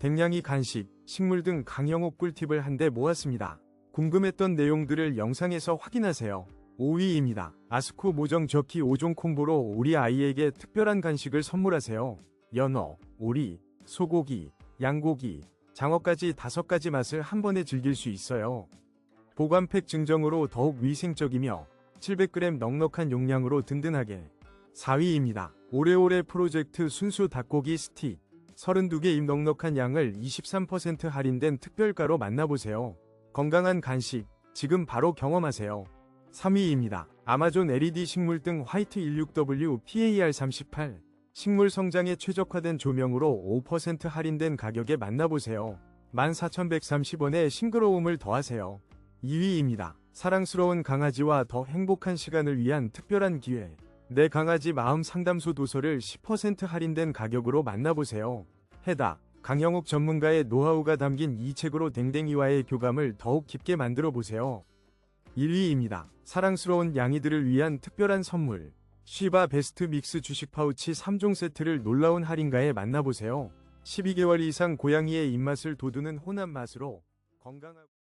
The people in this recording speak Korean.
댕냥이 간식, 식물 등 강영욱 꿀팁을 한데 모았습니다. 궁금했던 내용들을 영상에서 확인하세요. 5위입니다. 아스코 모정 저키 5종 콤보로 우리 아이에게 특별한 간식을 선물하세요. 연어, 오리, 소고기, 양고기, 장어까지 5가지 맛을 한 번에 즐길 수 있어요. 보관팩 증정으로 더욱 위생적이며 700g 넉넉한 용량으로 든든하게 4위입니다. 오래오래 프로젝트 순수 닭고기 스틱 32개 입 넉넉한 양을 23% 할인된 특별가로 만나보세요. 건강한 간식 지금 바로 경험하세요. 3위입니다. 아마존 LED 식물 등 화이트 16W PAR38 식물 성장에 최적화된 조명으로 5% 할인된 가격에 만나보세요. 14,130원에 싱그러움을 더하세요. 2위입니다. 사랑스러운 강아지와 더 행복한 시간을 위한 특별한 기회. 내 강아지 마음 상담소 도서를 10% 할인된 가격으로 만나보세요. 해다. 강영욱 전문가의 노하우가 담긴 이 책으로 댕댕이와의 교감을 더욱 깊게 만들어 보세요. 1위입니다. 사랑스러운 양이들을 위한 특별한 선물. 쉬바 베스트 믹스 주식 파우치 3종 세트를 놀라운 할인가에 만나보세요. 12개월 이상 고양이의 입맛을 돋우는 혼합 맛으로 건강하고